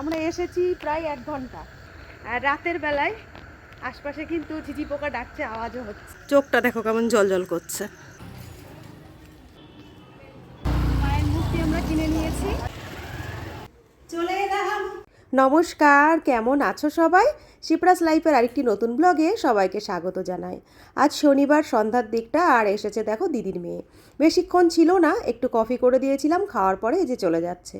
আমরা এসেছি প্রায় এক ঘণ্টা। আর রাতের বেলায় আশপাশে কিন্তু ঝিঝি পোকা ডাকছে আওয়াজও হচ্ছে। চোখটা দেখো কেমন জল জল করছে। মায়ের মূর্তি আমরা কিনে নিয়েছি। চলে এলাম। নমস্কার কেমন আছো সবাই? শিপ্রাস লাইফের আরেকটি নতুন ব্লগে সবাইকে স্বাগত জানাই। আজ শনিবার সন্ধ্যার দিকটা আর এসেছে দেখো দিদির মেয়ে। বেশিক্ষণ ছিল না, একটু কফি করে দিয়েছিলাম, খাওয়ার পরে এই যে চলে যাচ্ছে।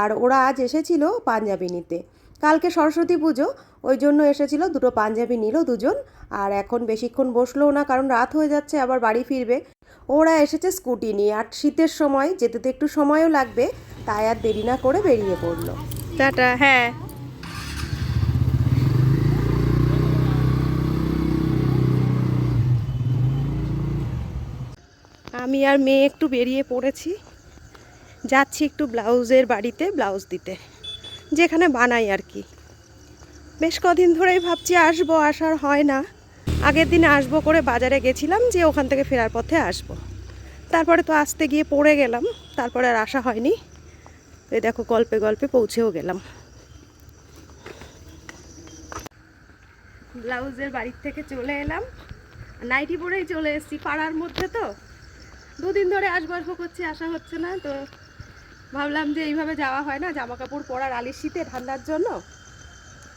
আর ওরা আজ এসেছিল পাঞ্জাবি নিতে। কালকে সরস্বতী পুজো, ওই জন্য এসেছিল দুটো পাঞ্জাবি নিল দুজন, আর এখন বেশিক্ষণ বসলোও না, কারণ রাত হয়ে যাচ্ছে, আবার বাড়ি ফিরবে। ওরা এসেছে স্কুটি নিয়ে, আর শীতের সময়, যেতে তো একটু সময়ও লাগবে, তাই আর দেরি না করে বেরিয়ে পড়ল। টাটা হ্যাঁ। আমি আর মেয়ে একটু বেরিয়ে পড়েছি। যাচ্ছি একটু ব্লাউজের বাড়িতে, ব্লাউজ দিতে, যেখানে বানাই আর কি। বেশ কদিন ধরেই ভাবছি আসব, আসার হয় না। আগের দিন আসব করে বাজারে গেছিলাম যে ওখান থেকে ফেরার পথে আসব। তারপরে তো আসতে গিয়ে পড়ে গেলাম, তারপরে আর আসা হয়নি। এই দেখো গল্পে গল্পে পৌঁছেও গেলাম। ব্লাউজের বাড়ির থেকে চলে এলাম। নাইটি পরেই চলে এসেছি পাড়ার মধ্যে তো। দুদিন ধরে আসব আসব করছি আসা হচ্ছে না, তো ভাবলাম যে এইভাবে যাওয়া হয় না জামা কাপড় পরার আলির শীতে ঠান্ডার জন্য।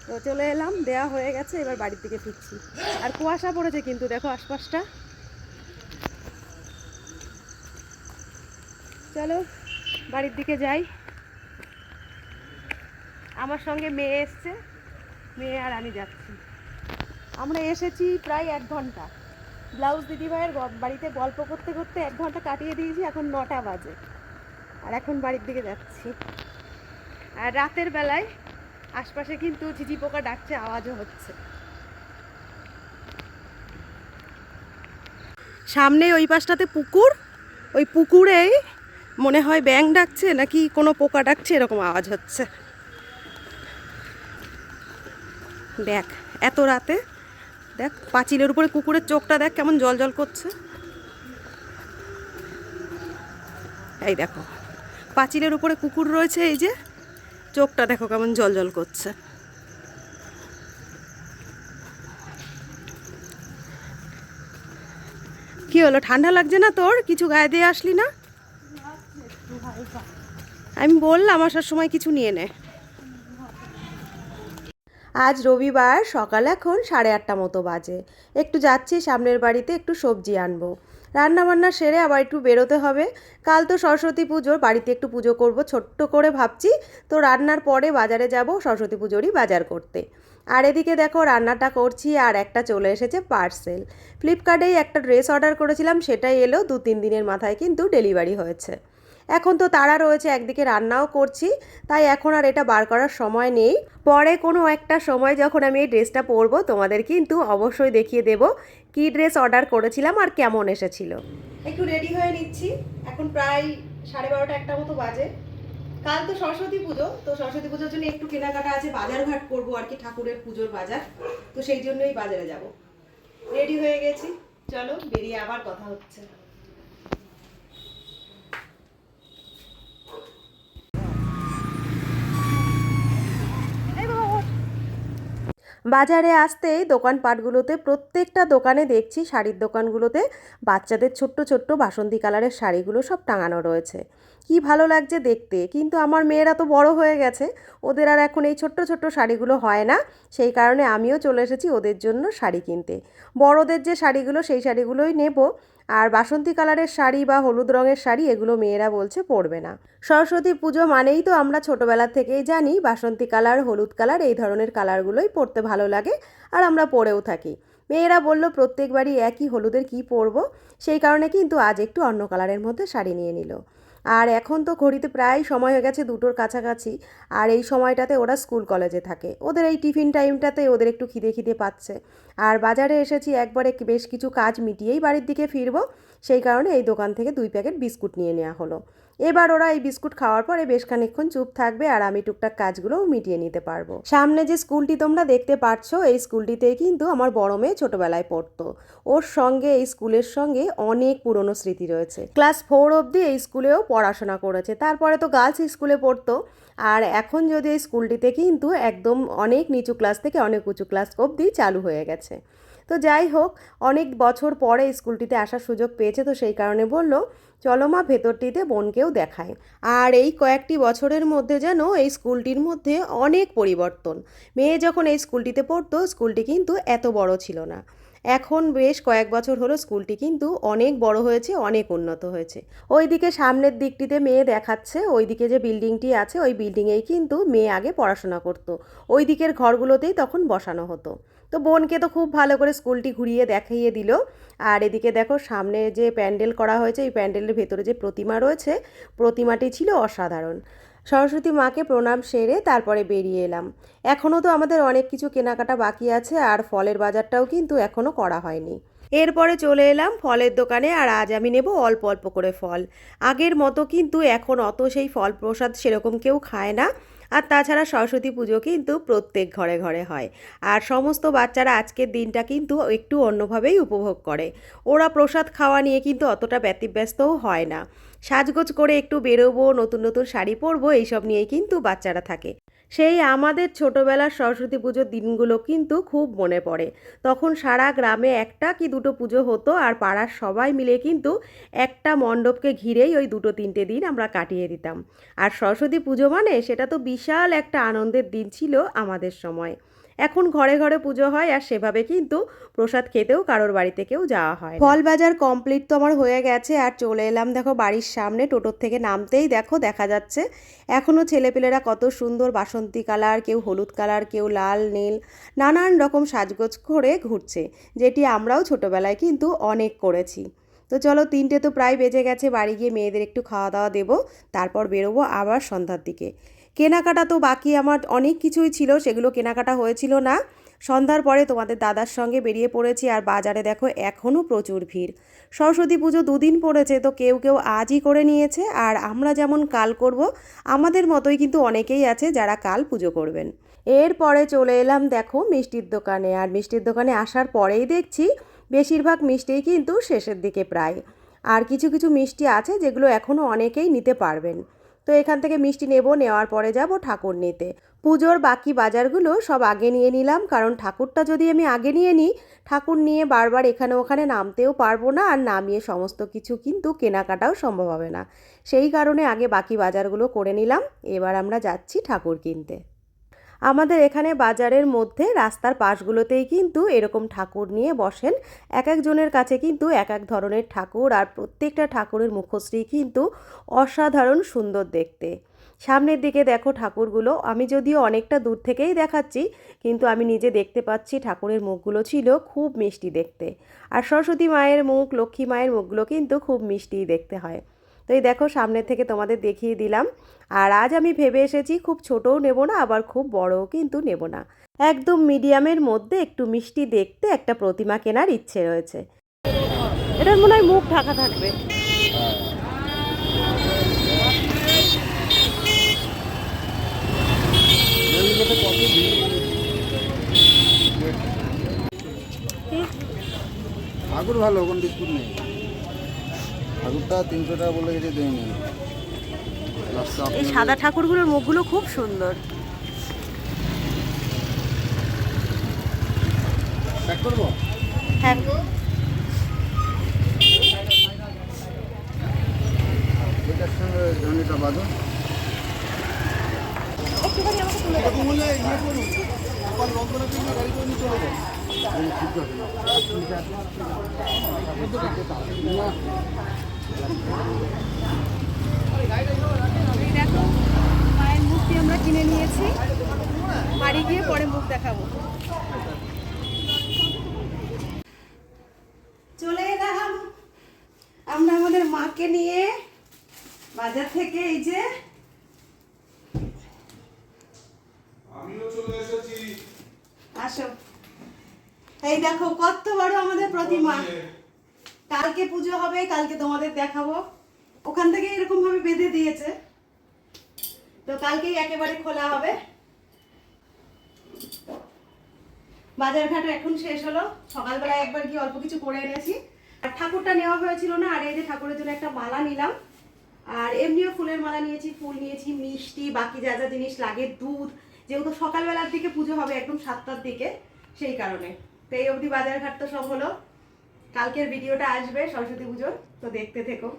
তো চলে এলাম, দেয়া হয়ে গেছে, এবার বাড়ির দিকে ফিরছি। আর কুয়াশা পড়েছে কিন্তু, দেখো আশপাশটা। চলো, বাড়ির দিকে যাই। আমার সঙ্গে মেয়ে এসছে, মেয়ে আর আমি যাচ্ছি। আমরা এসেছি প্রায় এক ঘণ্টা। ব্লাউজ দিদিভাইয়ের বাড়িতে গল্প করতে করতে এক ঘণ্টা কাটিয়ে দিয়েছি, এখন নটা বাজে। আর এখন বাড়ির দিকে যাচ্ছি। আর রাতের বেলায় আশপাশে কিন্তু ঝিঝি পোকা ডাকছে, আওয়াজও হচ্ছে। সামনে ওই পাশটাতে পুকুর, ওই পুকুরেই মনে হয় ব্যাং ডাকছে নাকি কোনো পোকা ডাকছে, এরকম আওয়াজ হচ্ছে। দেখ, এত রাতে দেখ, পাঁচিলের উপরে কুকুরের চোখটা দেখ, কেমন জল জল করছে। এই দেখো, পাঁচিলের উপরে কুকুর রয়েছে, এই যে। চোখটা দেখো কেমন জল জল করছে। কি হলো, ঠান্ডা লাগছে না তোর? কিছু গায়ে দিয়ে আসলি না? আমি বললাম, আসার সময় কিছু নিয়ে নে। আজ রবিবার, সকাল এখন সাড়ে আটটা মতো বাজে। একটু যাচ্ছি, সামনের বাড়িতে একটু সবজি আনব। রান্না বান্না সেরে আবার একটু বেরোতে হবে। কাল তো সরস্বতী পুজোর, বাড়িতে একটু পুজো করব। ছোট্ট করে ভাবছি, তো রান্নার পরে বাজারে যাব সরস্বতী পুজোরই বাজার করতে। আর এদিকে দেখো, রান্নাটা করছি আর একটা চলে এসেছে পার্সেল। ফ্লিপকার্টেই একটা ড্রেস অর্ডার করেছিলাম, সেটাই এলো। দু তিন দিনের মাথায় কিন্তু ডেলিভারি হয়েছে। এখন তো তারা রয়েছে একদিকে রান্নাও করছি, তাই এখন আর এটা বার করার সময় নেই। পরে কোনো একটা সময় যখন আমি এই ড্রেসটা পরবো, তোমাদের কিন্তু অবশ্যই দেখিয়ে দেব কি ড্রেস অর্ডার করেছিলাম আর কেমন এসেছিল। একটু রেডি হয়ে নিচ্ছি। এখন প্রায় সাড়ে বারোটা একটা মতো বাজে। কাল তো সরস্বতী পুজো, তো সরস্বতী পুজোর জন্য একটু কেনাকাটা আছে, বাজার ঘাট করব আর কি ঠাকুরের পুজোর বাজার। তো সেই জন্যই বাজারে যাব। রেডি হয়ে গেছি। চলো, বেরিয়ে আবার কথা হচ্ছে। বাজারে আসতেই দোকানপাটগুলোতে প্রত্যেকটা দোকানে দেখছি শাড়ির দোকানগুলোতে বাচ্চাদের ছোট্ট ছোট্ট বাসন্তী কালারের শাড়িগুলো সব টাঙানো রয়েছে। কি ভালো লাগছে দেখতে, কিন্তু আমার মেয়েরা তো বড় হয়ে গেছে, ওদের আর এখন এই ছোট্ট ছোট্ট শাড়িগুলো হয় না, সেই কারণে আমিও চলে এসেছি ওদের জন্য শাড়ি কিনতে। বড়দের যে শাড়িগুলো, সেই শাড়িগুলোই নেব আর বাসন্তী কালারের শাড়ি বা হলুদ রঙের শাড়ি এগুলো মেয়েরা বলছে পরবে না। সরস্বতী পুজো মানেই তো আমরা ছোটোবেলা থেকেই জানি বাসন্তী কালার, হলুদ কালার এই ধরনের কালারগুলোই পরতে ভালো লাগে আর আমরা পরেও থাকি। মেয়েরা বলল, প্রত্যেকবারই একই হলুদের কি পরবো? সেই কারণে কিন্তু আজ একটু অন্য কালারের মধ্যে শাড়ি নিয়ে নিল। আর এখন তো ঘড়িতে প্রায় সময় হয়ে গেছে দুটোর কাছাকাছি। আর এই সময়টাতে ওরা স্কুল কলেজে থাকে। ওদের এই টিফিন টাইমটাতে ওদের একটু খিদে খিদে পাচ্ছে। আর বাজারে এসেছি একবারে বেশ কিছু কাজ মিটিয়েই বাড়ির দিকে ফিরবো। সেই কারণে এই দোকান থেকে দুই প্যাকেট বিস্কুট নিয়ে নেওয়া হলো। এবার ওরা এই বিস্কুট খাওয়ার পরে বেশ খানিকক্ষণ চুপ থাকবে আর আমি টুকটাক কাজগুলোও মিটিয়ে নিতে পারব। সামনে যে স্কুলটি তোমরা দেখতে পাচ্ছ, এই স্কুলটিতে কিন্তু আমার বড় মেয়ে ছোটবেলায় পড়তো। ওর সঙ্গে, এই স্কুলের সঙ্গে অনেক পুরনো স্মৃতি রয়েছে। ক্লাস ফোর অবধি এই স্কুলেও পড়াশোনা করেছে। তারপরে তো গার্লস স্কুলে পড়তো। আর এখন যদি এই স্কুলটিতে কিন্তু একদম অনেক নিচু ক্লাস থেকে অনেক উঁচু ক্লাস অবধি চালু হয়ে গেছে। তো যাই হোক, অনেক বছর পরে স্কুলটিতে আসার সুযোগ পেয়েছে তো সেই কারণে বলল, চলো মা, ভেতরটিতে বোনকেও দেখায় আর এই কয়েকটি বছরের মধ্যে যেন এই স্কুলটির মধ্যে অনেক পরিবর্তন। মেয়ে যখন এই স্কুলটিতে পড়তো, স্কুলটি কিন্তু এত বড় ছিল না। এখন বেশ কয়েক বছর হলো স্কুলটি কিন্তু অনেক বড় হয়েছে, অনেক উন্নত হয়েছে। ওইদিকে সামনের দিকটিতে মেয়ে দেখাচ্ছে, ওইদিকে যে বিল্ডিংটি আছে, ওই বিল্ডিংয়েই কিন্তু মেয়ে আগে পড়াশোনা করতো। ওই দিকের ঘরগুলোতেই তখন বসানো হতো। তো বোনকে তো খুব ভালো করে স্কুলটি ঘুরিয়ে দেখাইয়ে দিল। আর এদিকে দেখো সামনে যে প্যান্ডেল করা হয়েছে, এই প্যান্ডেলের ভেতরে যে প্রতিমা রয়েছে, প্রতিমাটি ছিল অসাধারণ। সরস্বতী মাকে প্রণাম সেরে তারপরে বেরিয়ে এলাম। এখনও তো আমাদের অনেক কিছু কেনাকাটা বাকি আছে, আর ফলের বাজারটাও কিন্তু এখনও করা হয়নি। এরপরে চলে এলাম ফলের দোকানে, আর আজ আমি নেব অল্প অল্প করে ফল। আগের মতো কিন্তু এখন অত সেই ফল প্রসাদ সেরকম কেউ খায় না। আর তাছাড়া সরস্বতী পুজো কিন্তু প্রত্যেক ঘরে ঘরে হয়। আর সমস্ত বাচ্চারা আজকের দিনটা কিন্তু একটু অন্যভাবেই উপভোগ করে। ওরা প্রসাদ খাওয়া নিয়ে কিন্তু অতটা ব্যতিব্যস্তও হয় না। সাজগোজ করে একটু বেরোবো, নতুন নতুন শাড়ি পরবো, এইসব নিয়েই কিন্তু বাচ্চারা থাকে। সেই আমাদের ছোটোবেলার সরস্বতী পুজোর দিনগুলো কিন্তু খুব মনে পড়ে। তখন সারা গ্রামে একটা কি দুটো পুজো হতো আর পাড়ার সবাই মিলে কিন্তু একটা মণ্ডপকে ঘিরেই ওই দুটো তিনটে দিন আমরা কাটিয়ে দিতাম। আর সরস্বতী পুজো মানে সেটা তো বিশাল একটা আনন্দের দিন ছিল আমাদের সময়। এখন ঘরে ঘরে পুজো হয় আর সেভাবে কিন্তু প্রসাদ খেতেও কারোর বাড়িতে কেউ যাওয়া হয় ফল বাজার কমপ্লিট তো আমার হয়ে গেছে আর চলে এলাম দেখো বাড়ির সামনে, টোটোর থেকে নামতেই দেখো, দেখা যাচ্ছে। এখনও ছেলেপেলেরা কত সুন্দর বাসন্তী কালার, কেউ হলুদ কালার, কেউ লাল, নীল, নানান রকম সাজগোজ করে ঘুরছে, যেটি আমরাও ছোটোবেলায় কিন্তু অনেক করেছি। তো চলো, তিনটে তো প্রায় বেজে গেছে, বাড়ি গিয়ে মেয়েদের একটু খাওয়া দাওয়া দেবো, তারপর বেরোবো আবার সন্ধ্যার দিকে। কেনাকাটা তো বাকি, আমার অনেক কিছুই ছিল, সেগুলো কেনাকাটা হয়েছিল না। সন্ধ্যার পরে তোমাদের দাদার সঙ্গে বেরিয়ে পড়েছি আর বাজারে দেখো এখনও প্রচুর ভিড়। সরস্বতী পুজো দুদিন পড়েছে, তো কেউ কেউ আজই করে নিয়েছে আর আমরা যেমন কাল করব, আমাদের মতোই কিন্তু অনেকেই আছে যারা কাল পুজো করবেন। এরপরে চলে এলাম দেখো মিষ্টির দোকানে আর মিষ্টির দোকানে আসার পরেই দেখছি বেশিরভাগ মিষ্টিই কিন্তু শেষের দিকে প্রায়। আর কিছু কিছু মিষ্টি আছে যেগুলো এখনও অনেকেই নিতে পারবেন। তো এখান থেকে মিষ্টি নেব, নেওয়ার পরে যাব ঠাকুর নিতে। পুজোর বাকি বাজারগুলো সব আগে নিয়ে নিলাম, কারণ ঠাকুরটা যদি আমি আগে নিয়ে নিই, ঠাকুর নিয়ে বারবার এখানে ওখানে নামতেও পারব না আর নামিয়ে সমস্ত কিছু কিন্তু কেনাকাটাও সম্ভব হবে না। সেই কারণে আগে বাকি বাজারগুলো করে নিলাম, এবার আমরা যাচ্ছি ঠাকুর কিনতে। আমাদের এখানে বাজারের মধ্যে রাস্তার পাশগুলোতেই কিন্তু এরকম ঠাকুর নিয়ে বসেন। এক একজনের কাছে কিন্তু এক এক ধরনের ঠাকুর আর প্রত্যেকটা ঠাকুরের মুখশ্রী কিন্তু অসাধারণ সুন্দর দেখতে। সামনের দিকে দেখো ঠাকুরগুলো। আমি যদিও অনেকটা দূর থেকেই দেখাচ্ছি, কিন্তু আমি নিজে দেখতে পাচ্ছি ঠাকুরের মুখগুলো ছিল খুব মিষ্টি দেখতে। আর সরস্বতী মায়ের মুখ, লক্ষ্মী মায়ের মুখগুলো কিন্তু খুব মিষ্টিই দেখতে হয়। তো এই দেখো সামনে থেকে তোমাদের দেখিয়ে দিলাম। আর আজ আমি ভেবে এসেছি খুব ছোটও নেব না, আবার খুব বড়ও কিন্তু নেব না। একদম মিডিয়ামের মধ্যে একটু মিষ্টি দেখতে একটা প্রতিমা কেনার ইচ্ছে রয়েছে। এটার মনে হয় মুখ ঢাকা থাকবে। ঠাকুর ভালো, কোন বিস্কুট নেই। ঠাকুরটা তিনশো টাকা বলে গেছে দেয় নেই লাস্টে এই সাদা ঠাকুরগুলোর মুখগুলো খুব সুন্দর। হ্যাঁ। এটার সঙ্গে ধনিটা বাঁধো। এই দেখো মায়ের মূর্তি আমরা কিনে নিয়েছি। বাড়ি গিয়ে পরে মুখ দেখাবো। চলে এলাম। আমরা আমাদের মাকে নিয়ে বাজার থেকে এই যে আমিও চলে এসেছি। আসো। এই দেখো কত বড় আমাদের প্রতিমা। কালকে পুজো হবে, কালকে তোমাদের দেখাবো। ওখান থেকে এরকম ভাবে বেঁধে দিয়েছে। তো কালকেই একেবারে খোলা হবে। বাজারঘাট এখন শেষ হলো। সকালবেলা একবার গিয়ে অল্প কিছু করে এনেছি। আর ঠাকুরটা নেওয়া হয়েছিল না, আর এই যে ঠাকুরের জন্য একটা মালা নিলাম। আর এমনিও ফুলের মালা নিয়েছি, ফুল নিয়েছি, মিষ্টি, বাকি যা যা জিনিস লাগে, দুধ। যেহেতু সকালবেলার দিকে পুজো হবে একদম সাতটার দিকে, সেই কারণে। তো এই অবধি বাজারঘাট তো সব হলো। কালকের ভিডিওটা আসবে সরস্বতী পুজোর তো দেখতে থেকো।